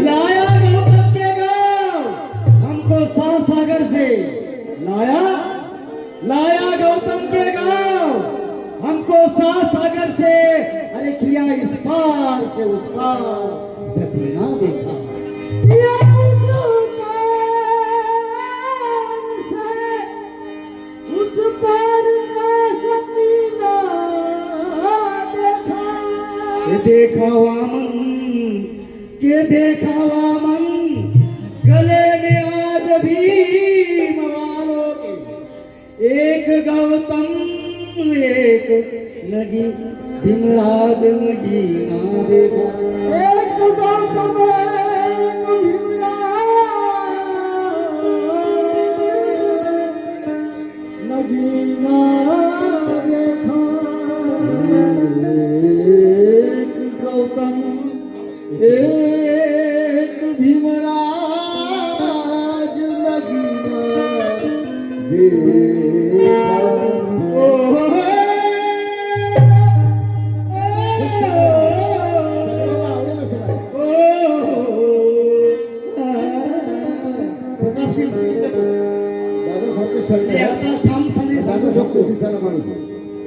लाया गौतम के गाँव हमको सागर से। लाया लाया गौतम के गाँव। हमको साह सागर से। अरे किया इस पार से, उस पार। सपना देखा के देखावा मन के देखावा मन गले में आज भी मवालों के एक गौतम एक नगी भीमराज नगी ना देखा एक गौतम एक भीमराज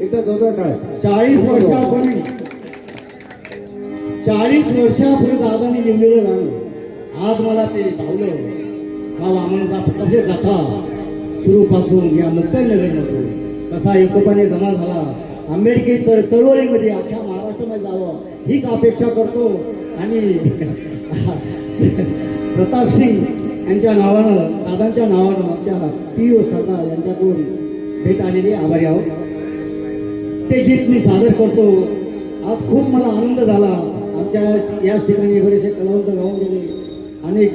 एकदा जोरदार टाळ चाळीस वर्षापूर्वी चाळीस वर्षापूर्वी दादाने लिहिलेलं गाणं. आज मला ते भावलं. हा वामनाचा कसे कथा सुरूपासून या मुक्ताईनगरमध्ये कसा एकोपाने जमा झाला? आंबेडकरी चळ चळवळीमध्ये अख्ख्या महाराष्ट्रामध्ये जावं हीच अपेक्षा करतो. आणि प्रताप सिंग यांच्या नावानं दादांच्या नावानं आमच्या पी ओ सरदार यांच्याकडून भेट आलेली आभारी आहोत. ते गीत मी सादर करतो. आज खूप मला आनंद झाला. आमच्या याच ठिकाणी बरेचसे कलावंत गाऊन गेले. अनेक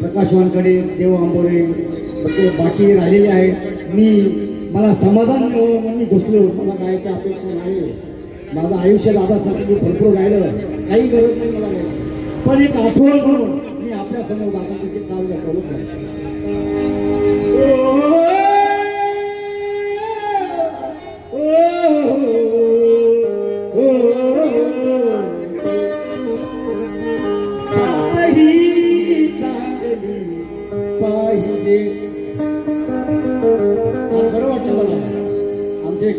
प्रकाशवानकडे देव आंबोरे बाकी- राहिलेले आहेत. मी मला समाधान मिळवलं म्हणून मी घुसलो. मला गायच्या अपेक्षा नाही माझं आयुष्य दादासाठी मी भरपूर गायलं. काही गरज नाही मला पण एक आठवण म्हणून मी आपल्यासमोर दादा गीत चालू करू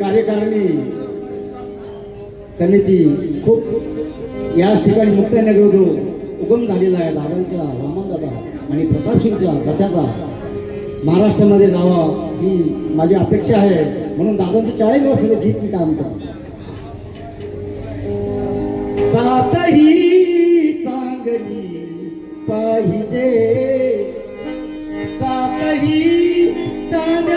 कार्यकारिणी समिती खूप याच ठिकाणी मुक्ताईनगर जो उगम झालेला आहे दादांचा वामन आणि प्रतापसिंगच्या कथ्याचा महाराष्ट्रामध्ये जावा ही माझी अपेक्षा आहे. म्हणून दादांचे चाळीस वर्षाचे गीत मी काम करतो. सातही चांगली पाहिजे. सातही चांगली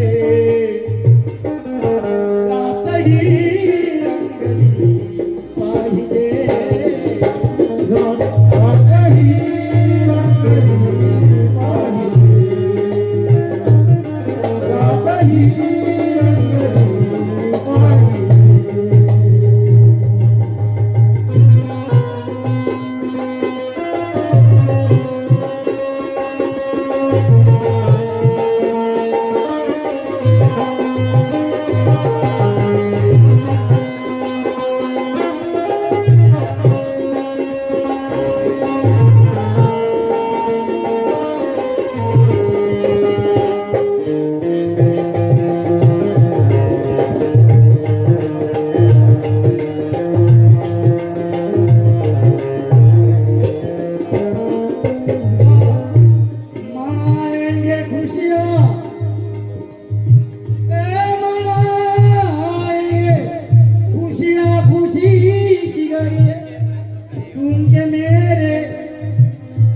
उनके मेरे।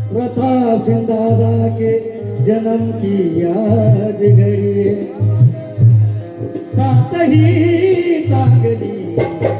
प्रताप सिंह दादा के जन्म की याद घड़ी सात ही चांगली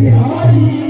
बिहारी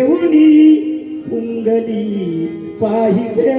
देऊनी उंगली पाहिजे.